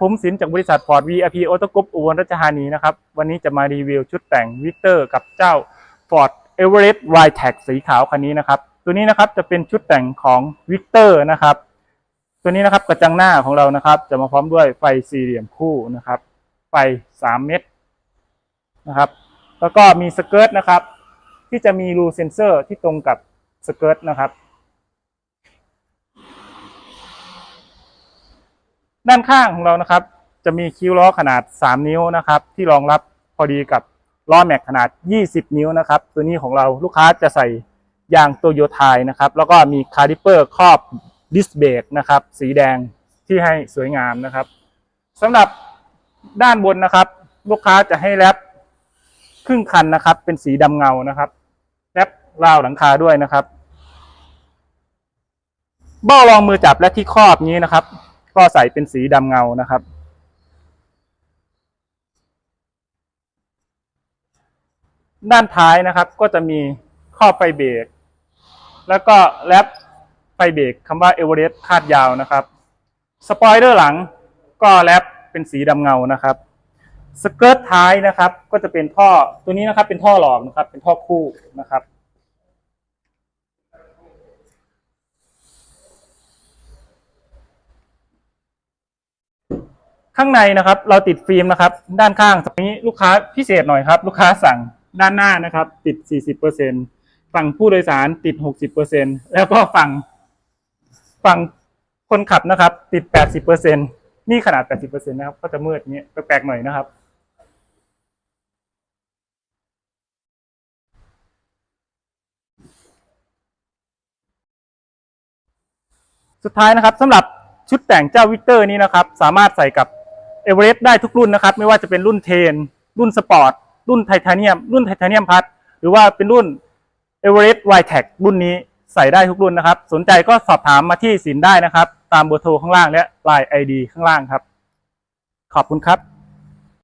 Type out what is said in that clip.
ผมสินจากบริษัท Ford VIP Auto Group อุบลราชธานีนะครับ วันนี้จะมารีวิวชุดแต่งวิกเตอร์กับเจ้า Ford Everest w i t e c สีขาวคันนี้นะครับ ตัวนี้นะครับจะเป็นชุดแต่งของวิกเตอร์นะครับ ตัวนี้นะครับกระจังหน้าของเรานะครับ จะมาพร้อมด้วยไฟสี่เหลี่ยมคู่นะครับ ไฟ3เม็ดนะครับ แล้วก็มีสเกิร์ตนะครับ ที่จะมีรูเซนเซอร์ที่ตรงกับสเกิร์ตนะครับ ด้านข้างของเรานะครับ จะมีคิ้วล้อขนาด 3 นิ้วนะครับ ที่รองรับพอดีกับล้อแม็กขนาด 20 นิ้วนะครับ ตัวนี้ของเราลูกค้าจะใส่ยางโตโยไทยนะครับ แล้วก็มีคาลิเปอร์ครอบดิสเบรกนะครับ สีแดงที่ให้สวยงามนะครับสำหรับด้านบนนะครับ ลูกค้าจะให้แรปครึ่งคันนะครับ เป็นสีดำเงานะครับแรปราวหลังคาด้วยนะครับ เบ้ารองมือจับและที่ครอบนี้นะครับ ก็ใส่เป็นสีดำเงานะครับ ด้านท้ายนะครับก็จะมีครอบไฟเบรกแล้วก็แรปไฟเบรกคำว่าเอเวอเรสต์คาดยาวนะครับสปอยเลอร์หลังก็แรปเป็นสีดำเงานะครับสเกิร์ตท้ายนะครับ ก็จะเป็นท่อตัวนี้นะครับเป็นท่อหลอมนะครับ เป็นท่อคู่นะครับ ข้างในนะครับ เราติดฟิล์มนะครับ ด้านข้างตรงนี้ลูกค้าพิเศษหน่อยครับ ลูกค้าสั่งด้านหน้านะครับ ติด 40%ฝั่งผู้โดยสารติด 60%แล้วก็ฝั่งฝั่งคนขับนะครับ ติด 80%นี่ขนาด 80%นะครับก็จะมืดอยเงี้ยแปลกๆหน่อยนะครับสุดท้ายนะครับสำหรับชุดแต่งเจ้าวิกเตอร์นี้นะครับ สามารถใส่กับ เอเวอเรสต์ได้ทุกรุ่นนะครับ ไม่ว่าจะเป็นรุ่นเทน รุ่นสปอร์ต รุ่นไทเทเนียม รุ่นไทเทเนียมพัด หรือว่าเป็นรุ่นเอเวอเรสต์ไวแท็กรุ่นนี้ใส่ได้ทุกรุ่นนะครับ สนใจก็สอบถามมาที่สินได้นะครับ ตามเบอร์โทรข้างล่างและไลน์ไอดีข้างล่างครับ ขอบคุณครับ